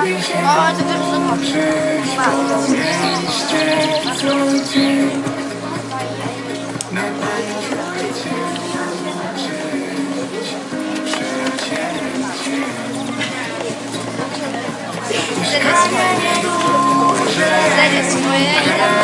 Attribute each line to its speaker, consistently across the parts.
Speaker 1: O, to też zobaczysz. Zajdzie swoje i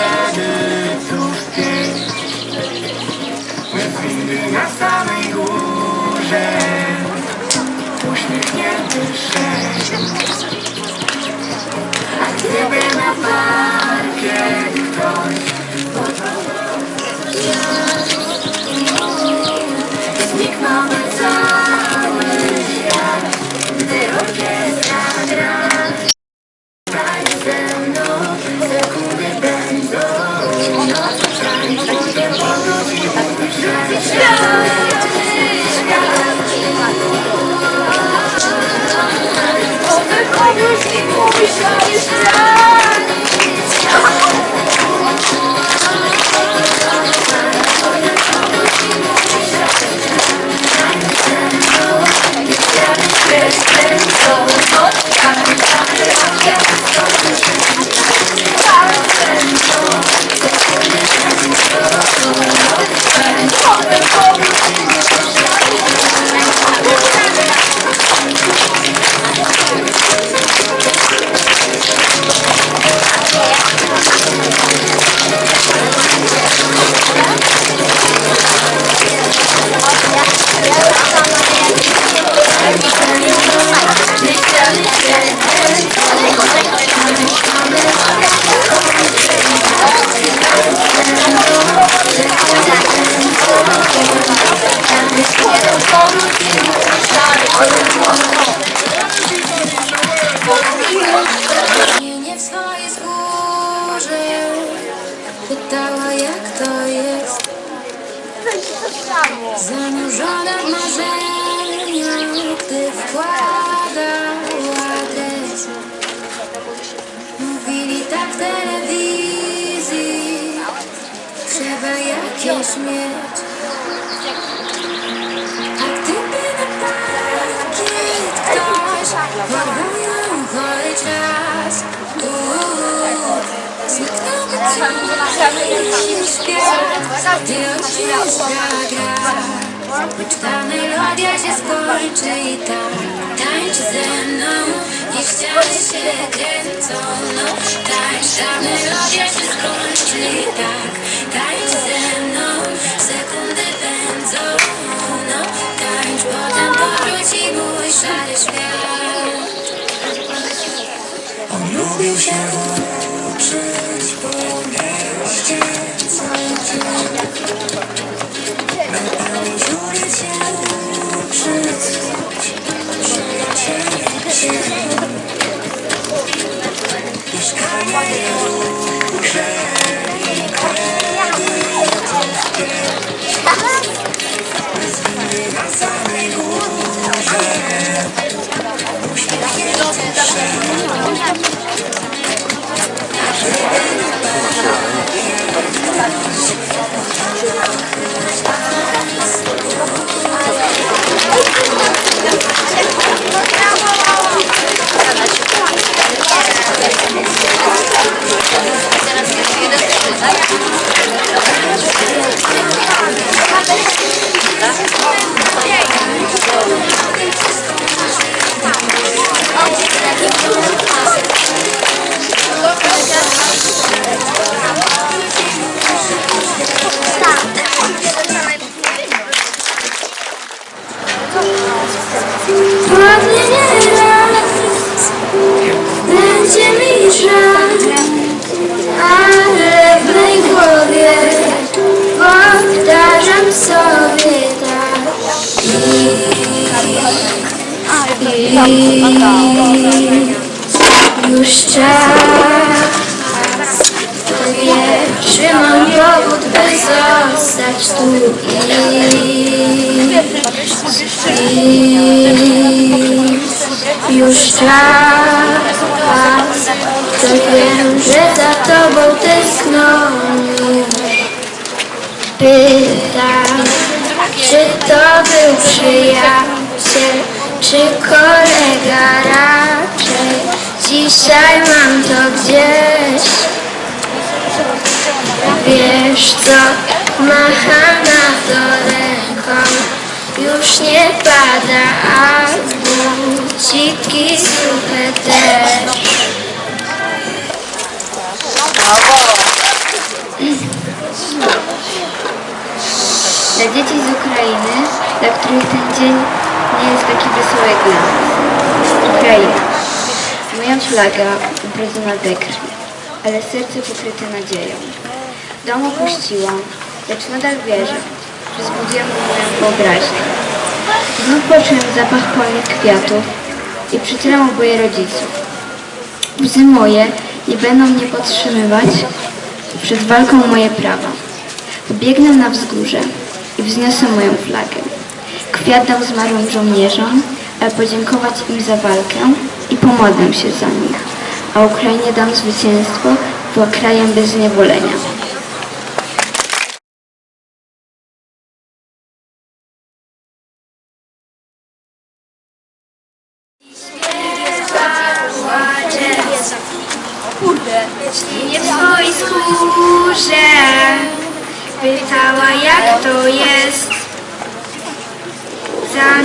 Speaker 2: mój raz Uuu, Zniknąłby cały świat Gdy orkiestra gra ta melodia się skończy i tak Tańcz ze mną, niech ściany się kręcą. No, Tańcz, ta melodia się skończy i tak. Tańcz ze mną, sekundy pędzą. No, Tańcz, potem powróci mój szary świat
Speaker 3: lubił się uczyć po mieście cały dzień. Na się uczyć, przyjacielem się. Mieszkanie
Speaker 2: Już czas. Wie, że mam powód by zostać tu już czas, to wiem, że za tobą tęskno Pytam, czy to był przyjaciel, czy kolega raczej Dzisiaj mam to gdzieś? Wiesz co, macham na to ręką Już nie pada, a buciki suche też.
Speaker 4: Dla dzieci z Ukrainy, dla których ten dzień jest taki wesoły nas. Ukraina. Moja flaga ubrudzona we krwi, ale serce pokryte nadzieją. Dom opuściłam, lecz nadal wierzę, że zbudziłam moją wyobraźnię. Znów poczułem zapach polnych kwiatów i przycieram oboje rodziców. Łzy moje nie będą mnie podtrzymywać przed walką o moje prawa. Pobiegnę na wzgórze i wzniosę moją flagę. Kwiat zmarłym żołnierzom, aby podziękować im za walkę i pomodlę się za nich. A Ukrainie dam zwycięstwo, była krajem bez zniewolenia.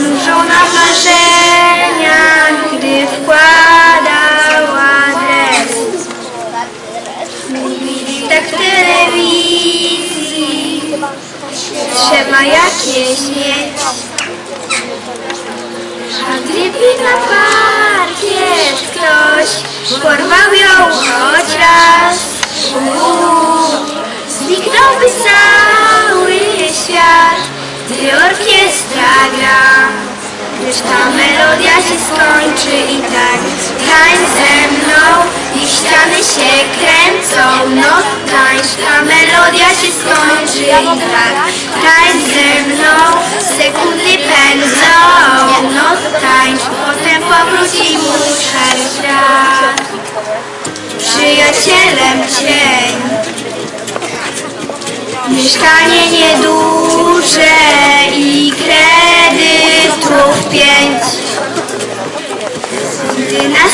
Speaker 2: Zanurzona w marzeniach Gdy wkładała dres. Mówili tak w telewizji Trzeba jakieś mieć. A gdyby na parkiet ktoś porwał ją choć raz, uuu, zniknąłby cały świat, gdy orkiestra gra. Lecz ta melodia się skończy i tak tańcz ze mną i ściany się kręcą. No tańcz, ta melodia się skończy i tak tańcz ze mną, sekundy pędzą. No tańcz, potem powróci mu szary świat. Przyjacielem cień. Mieszkanie nieduże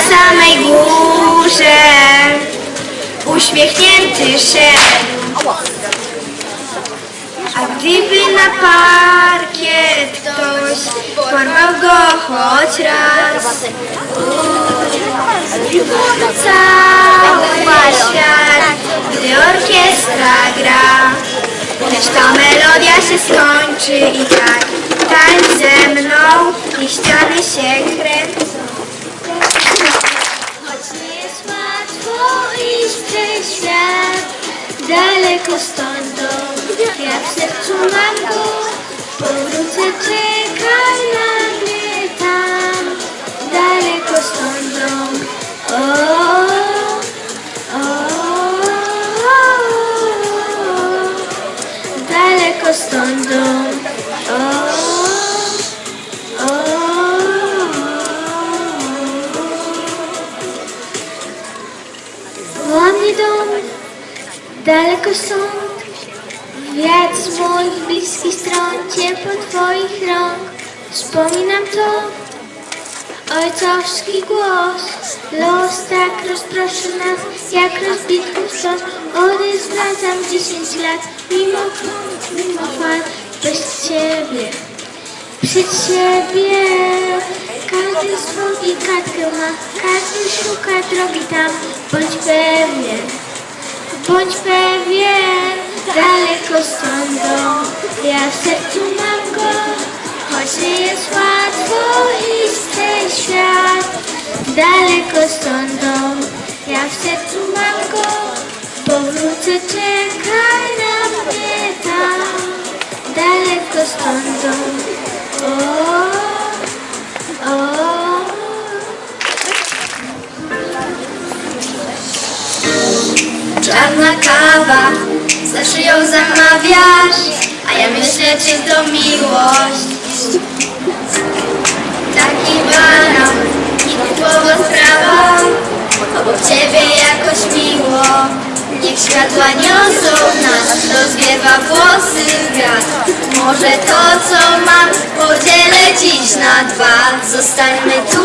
Speaker 2: samej górze uśmiechnięty szedł. A gdyby na parkiet ktoś porwał go choć raz, Wygląda cały świat, gdy orkiestra gra. Lecz ta melodia się skończy i tak tańcz ze mną i ściany się kręcą. Daleko stąd dom, ja w sercu mam go, powrócę, bliskich stron, ciepło twoich rąk. Wspominam to, ojcowski głos. Los tak rozproszy nas, jak rozbitków stos. Odejść 10 lat, mimo krąg, mimo fal, bez ciebie. Przed siebie każdy swój kartkę ma, każdy szuka drogi tam. Bądź pewien, bądź pewien, daleko stąd. Ja w sercu mam go, choć nie jest łatwo iść w ten świat. Daleko stąd ja w sercu mam go, powrócę, czekaj na mnie tam. Daleko stąd dom, o, o. Czarna kawa, za szyją zamawiasz,
Speaker 5: przecież to miłość. Taki banał, nietypowa sprawa, obok ciebie jakoś miło. Niech światła niosą nas, rozwiewa włosy wiatr. Może to, co mam, podzielę dziś na dwa. Zostańmy tu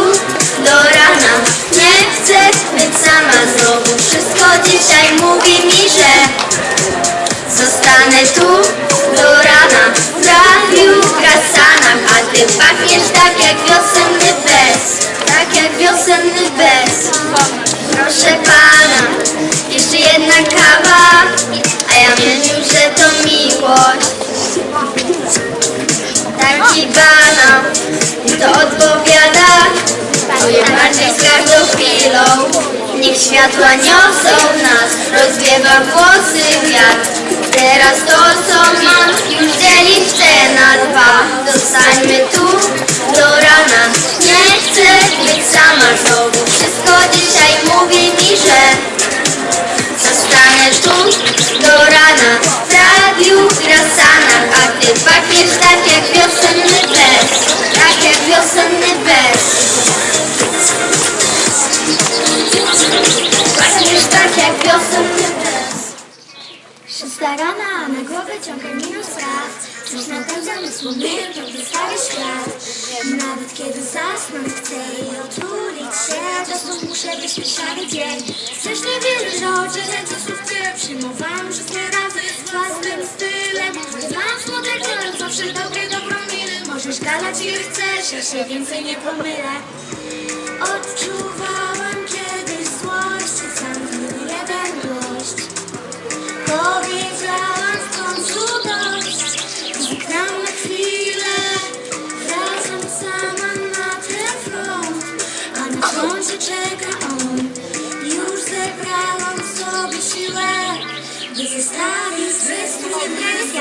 Speaker 5: do rana. Nie chcę być sama znowu. Wszystko dzisiaj mówi mi, że Zostanę tu do rana W radiu gra Sanach A ty pachniesz tak jak wiosenny bez Tak jak wiosenny bez Proszę pana Jeszcze jedna kawa. A ja myślę, że to miłość. Taki banał To odpowiada Moje bardziej z każdą chwilą. Niech światła niosą nas Rozwiewa włosy wiatr Teraz to co mam Już dzielić na dwa. Zostańmy tu do rana. Nie chcę być sama znowu. Wszystko dzisiaj mówi mi, że Zostanę tu do rana. W radiu gra Sanach A ty pachniesz tak jak wiosenny bez Tak jak wiosenny bez
Speaker 6: Szósta rana, a na głowę ciągle minus raz Coś nadal zamysł, mówię, to stary świat? Nawet kiedy zasnąć chcę i otulić się. To znów muszę być szary dzień. Chcesz nie wierzyć, że oczy słów tyle Przyjmowałam wszystkie razy. Własnym stylem. Znam smutek, ale zawsze dobre, dobrą minę Możesz gadać ile chcesz, ja się więcej nie pomylę. Odczuwałam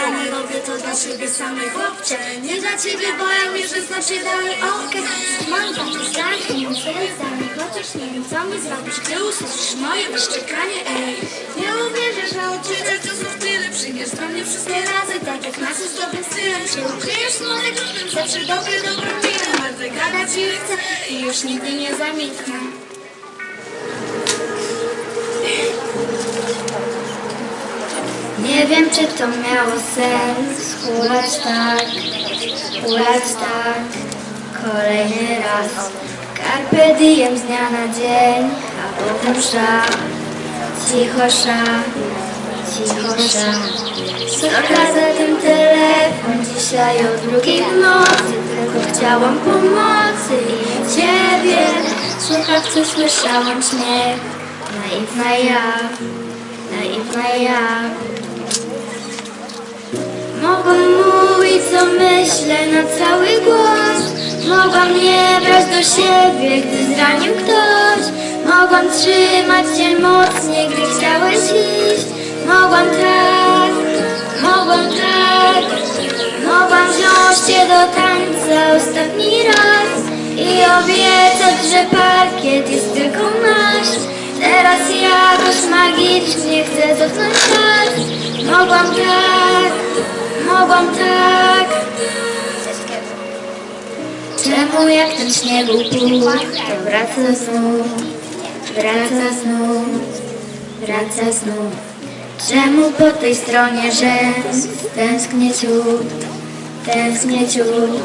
Speaker 6: Nie robię to dla siebie samej chłopcze Nie dla ciebie, bo ja mierzę znacznie dalej okej Mam za to zdanie, nie cel zdanie Chociaż nie wiem co mi zrobisz Gdy usłyszysz moje wyszczekanie, ej. Nie uwierzysz, że od ciebie czasów tyle Przyjmiesz do mnie wszystkie razy Tak jak masy z dobrym stylem Się ukryjesz lubym Zawsze dobre, dobrą minę Bardzo gadać i chcę I już nigdy nie zamilknę
Speaker 2: Nie wiem, czy to miało sens. Hulać tak, hulać tak, kolejny raz. Carpe diem z dnia na dzień, a potem szach, cicho szach, cicho szach. Sorka za ten telefon? Dzisiaj o drugiej w nocy, tylko chciałam pomocy i ciebie. W słuchawce słyszałam śmiech, naiwna ja, naiwna ja. Mogłam mówić co myślę na cały głos. Mogłam nie brać do siebie, gdy zranił ktoś. Mogłam trzymać cię mocniej, gdy chciałeś iść. Mogłam tak, mogłam tak. Mogłam wziąć cię do tańca ostatni raz I obiecać, że parkiet jest tylko nasz Teraz jakoś magicznie chcę cofnąć czas. Mogłam tak, mogłam tak. Czemu jak ten śnieg upływa, to wraca znów Wraca znów, wraca znów. Czemu po tej stronie rzęs tęsknię ciut, tęsknię ciut,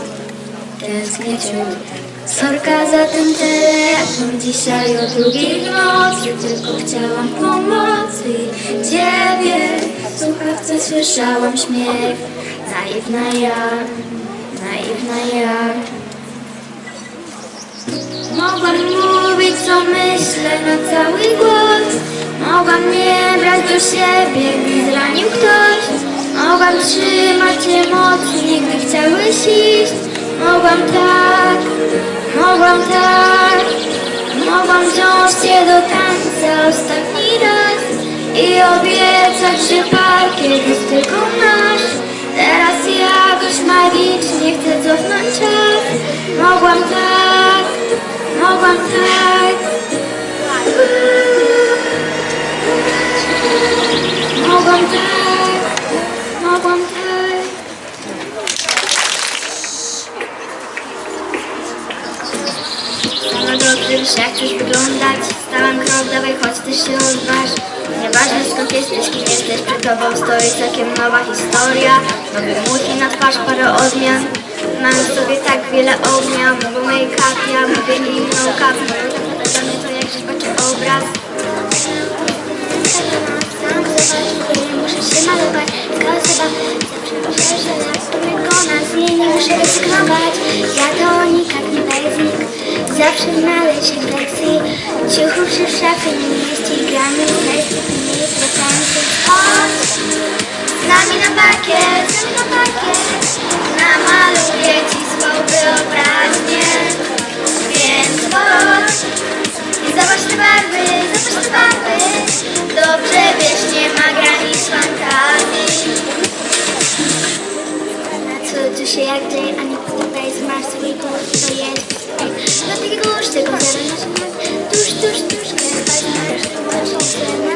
Speaker 2: tęsknię ciut? Sorka za ten telefon dzisiaj o drugiej nocy Tylko chciałam pomocy Ciebie. W słuchawce słyszałam śmiech Naiwna ja, naiwna ja Mogłam mówić co myślę na cały głos. Mogłam nie brać do siebie, gdy zranił ktoś. Mogłam trzymać mocniej, gdy chciałeś iść Mogłam tak, mogłam tak. Mogłam wziąć cię do tańca ostatni raz I obiecać, że parkiet jest tylko nasz Teraz jakoś magicznie chcę cofnąć czas. Mogłam tak, mogłam tak. Mogłam tak, mogłam tak jak chcesz wyglądać Stałam krok, dawaj chodź też się odważ. Nieważne skąd jesteś, kim jesteś Przed tobą stoi całkiem nowa historia. Nowy mózg i na twarz parę odmian. Mam w sobie tak wiele ognia Mówią make-up, ja mówię nim no cap Mówią tak mnie to jak rzeźbaczy obraz nie muszę Ja to nikak nie beznik Zawsze znaleźć się lekcji Ciuchów się w szafie nie mieści Gramy w lekcji, nie jest wracający Chodź z nami na nami na parkiet Namaluję ci swą Więc chodź i zobacz barwy, zobacz te barwy. Dobrze wiesz, nie ma granic fantazji Tu się jak dzieje, a nie podawaj z Marsu gust to jest. Do tych górz, tylko zero Tuż, tuż, tuż, krępaj marsz Łącznie na identycznie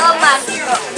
Speaker 2: Oh, my God.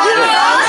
Speaker 7: O,